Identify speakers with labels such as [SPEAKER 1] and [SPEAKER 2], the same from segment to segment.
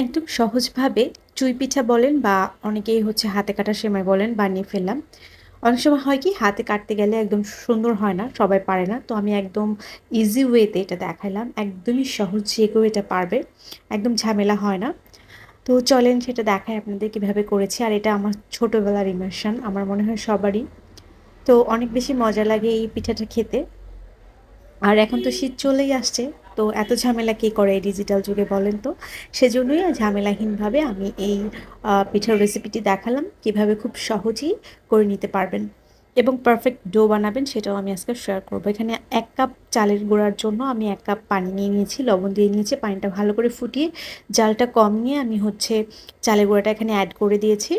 [SPEAKER 1] একদম সহজভাবে চুই পিঠা বলেন বা অনেকেই হচ্ছে হাতে কাটা সেমাই বলেন বানিয়ে ফেললাম। অনেক সময় হয় কি, হাতে কাটতে গেলে একদম সুন্দর হয় না, সবাই পারে না। তো আমি একদম ইজি ওয়েতে এটা দেখালাম একদমই সহজ যে কেউ এটা পারবে, একদম ঝামেলা হয় না। তো চলেন সেটা দেখায় আপনাদের কীভাবে করেছি, আর এটা আমার ছোটোবেলার ইমোশন আমার মনে হয় সবারই। তো অনেক বেশি মজা লাগে এই পিঠাটা খেতে। আর এখন তো শীত চলেই আসছে, তো এত ঝামেলা কে করে এই ডিজিটাল যুগে বলেন তো? সেজন্যই ঝামেলাহীনভাবে আমি এই পিঠার রেসিপিটি দেখালাম, কীভাবে খুব সহজেই করে নিতে পারবেন এবং পারফেক্ট ডো বানাবেন সেটাও আমি আজকে শেয়ার করব। এখানে এক কাপ চালের গুঁড়ার জন্য আমি এক কাপ পানি নিয়ে নিয়েছি, লবণ দিয়ে নিয়েছি, পানিটা ভালো করে ফুটিয়ে জালটা কম নিয়ে আমি হচ্ছে চালের গুঁড়াটা এখানে অ্যাড করে দিয়েছি।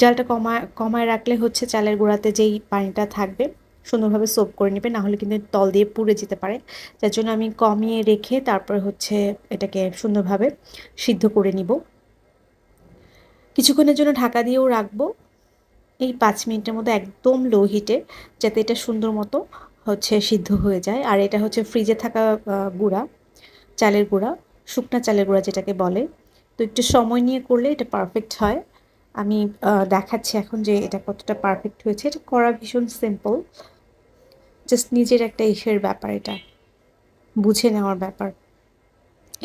[SPEAKER 1] জালটা কমায় কমায় রাখলে হচ্ছে চালের গুঁড়াতে যেই পানিটা থাকবে সুন্দরভাবে সোপ করে নেবে, নাহলে কিন্তু তল দিয়ে পুড়ে যেতে পারে। যার জন্য আমি কমিয়ে রেখে তারপর হচ্ছে এটাকে সুন্দরভাবে সিদ্ধ করে নিব। কিছুক্ষণের জন্য ঢাকা দিয়েও রাখব। এই পাঁচ মিনিটের মধ্যে একদম লো হিটে যাতে এটা সুন্দর মতো হচ্ছে সিদ্ধ হয়ে যায়। আর এটা হচ্ছে ফ্রিজে থাকা গুঁড়া, চালের গুঁড়া, শুকনা চালের গুঁড়া যেটাকে বলে। তো একটু সময় নিয়ে করলে এটা পারফেক্ট হয়। আমি দেখাচ্ছি এখন যে এটা কতটা পারফেক্ট হয়েছে। এটা করা ভীষণ সিম্পল জাস্ট নিজের একটা ইসের ব্যাপার এটা। বুঝে নেওয়ার ব্যাপার।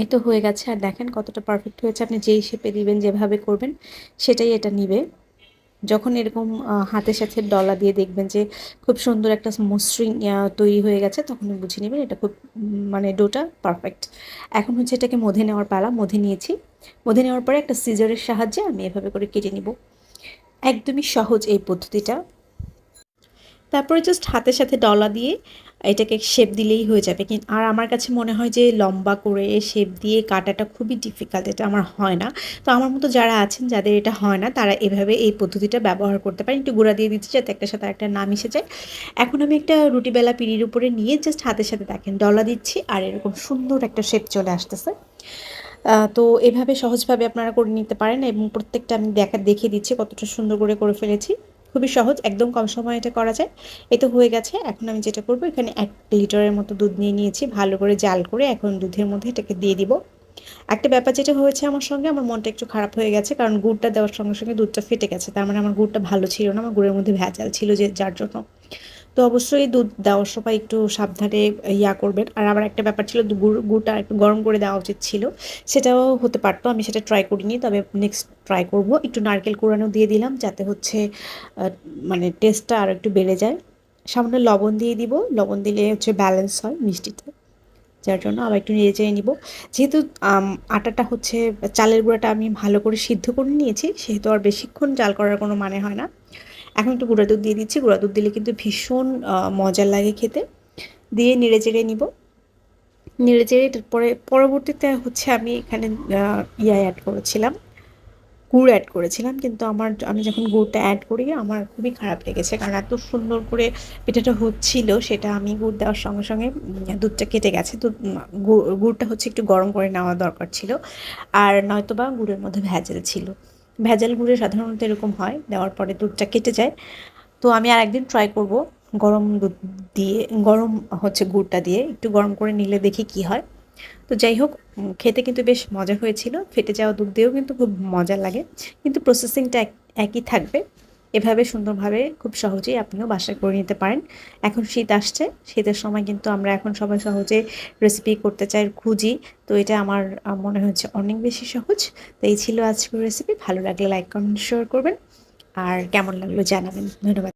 [SPEAKER 1] এ তো হয়ে গেছে। আর দেখেন কতটা পারফেক্ট হয়েছে। আপনি যেই শেপে দিবেন, যেভাবে করবেন, সেটাই এটা নিবে। যখন এরকম হাতের সাথে ডলা দিয়ে দেখবেন যে খুব সুন্দর একটা মসৃণ তৈরি হয়ে গেছে, তখন বুঝে নেবেন এটা খুব মানে ডোটা পারফেক্ট এখন হচ্ছে এটাকে মধে নেওয়ার পালা। মধে নিয়েছি। মধে নেওয়ার পরে একটা সিজারের সাহায্যে আমি এভাবে করে কেটে নিব। একদমই সহজ এই পদ্ধতিটা। তারপরে জাস্ট হাতের সাথে ডলা দিয়ে এটাকে শেপ দিলেই হয়ে যাবে। কিন্তু আর আমার কাছে মনে হয় যে লম্বা করে শেপ দিয়ে কাটাটা খুবই ডিফিকাল্ট এটা আমার হয় না। তো আমার মতো যারা আছেন, যাদের এটা হয় না, তারা এভাবে এই পদ্ধতিটা ব্যবহার করতে পারেন। একটু গুঁড়া দিয়ে দিচ্ছি যাতে একটা সাথে একটা নাম এসে যায়। এখন আমি একটা রুটিবেলা পিড়ির উপরে নিয়ে জাস্ট হাতের সাথে দেখেন, ডলা দিচ্ছি আর এরকম সুন্দর একটা শেপ চলে আসতেছে। তো এভাবে সহজভাবে আপনারা করে নিতে পারেন এবং প্রত্যেকটা আমি দেখা দেখিয়ে দিচ্ছি কতটা সুন্দর করে করে ফেলেছি। খুবই সহজ, একদম কম সময় এটা করা যায়। এ তো হয়ে গেছে, এখন আমি যেটা করব, এখানে এক লিটারের মতো দুধ নিয়ে নিয়েছি, ভালো করে জাল করে এখন দুধের মধ্যে এটাকে দিয়ে দিব। একটা ব্যাপার যেটা হয়েছে আমার সঙ্গে, আমার মনটা একটু খারাপ হয়ে গেছে, কারণ গুড়টা দেওয়ার সঙ্গে সঙ্গে দুধটা ফেটে গেছে। তার মানে আমার গুড়টা ভালো ছিল না, আমার গুড়ের মধ্যে ভেজাল ছিল যে, যার জন্য। তো অবশ্যই দুধ দেওয়ার সময় একটু সাবধানে ইয়া করবেন। আর আবার একটা ব্যাপার ছিল গুড়, গুড়টা একটু গরম করে দেওয়া উচিত ছিল। সেটাও হতে পারতো, আমি সেটা ট্রাই করিনি, তবে নেক্সট ট্রাই করব। একটু নারকেল কোরানো দিয়ে দিলাম, যাতে হচ্ছে মানে টেস্টটা আরও একটু বেড়ে যায়। সামান্য লবণ দিয়ে দিব, লবণ দিলে হচ্ছে ব্যালেন্স হয় মিষ্টিতে। যার জন্য আবার একটু নেড়ে চেড়ে নিব। যেহেতু আটাটা হচ্ছে, চালের গুঁড়াটা আমি ভালো করে সিদ্ধ করে নিয়েছি, সেহেতু আর বেশিক্ষণ জাল করার কোনো মানে হয় না। এখন একটু গুঁড়া দুধ দিয়ে দিচ্ছি। গুঁড়া দুধ দিলে কিন্তু ভীষণ মজার লাগে খেতে। দিয়ে নেড়ে চেড়ে নিব। নেড়ে চেড়ে পরে পরবর্তীতে হচ্ছে আমি এখানে ইয়া অ্যাড করেছিলাম। গুড় অ্যাড করেছিলাম। কিন্তু আমার, আমি যখন গুড়টা অ্যাড করি, আমার খুবই খারাপ লেগেছে। কারণ এত সুন্দর করে পিঠাটা হচ্ছিল, সেটা আমি গুড় দেওয়ার সঙ্গে সঙ্গে দুধটা কেটে গেছে। দুধ গুড়টা হচ্ছে একটু গরম করে নেওয়া দরকার ছিল। আর নয়তোবা গুড়ের মধ্যে ভেজাল ছিল। ভেজাল গুঁড়ে সাধারণত এরকম হয়, দেওয়ার পরে দুধটা কেটে যায়। তো আমি আর একদিন ট্রাই করব গরম দুধ দিয়ে, গরম হচ্ছে গুড়টা দিয়ে, একটু গরম করে নিলে দেখি কি হয়। তো যাই হোক খেতে কিন্তু বেশ মজা হয়েছিল, ফেটে যাওয়া দুধ দিয়েও কিন্তু খুব মজা লাগে। কিন্তু প্রসেসিংটা একই থাকবে। এভাবে সুন্দরভাবে খুব সহজেই আপনিও বাসায় করে নিতে পারেন। এখন শীত আসছে, শীতের সময় কিন্তু আমরা এখন সবাই সহজে রেসিপি করতে চাই, খুঁজি। তো এটা আমার মনে হচ্ছে অনেক বেশি সহজ। তো এই ছিল আজকের রেসিপি ভালো লাগলে লাইক কমেন্ট শেয়ার করবেন। আর কেমন লাগল জানাবেন। ধন্যবাদ।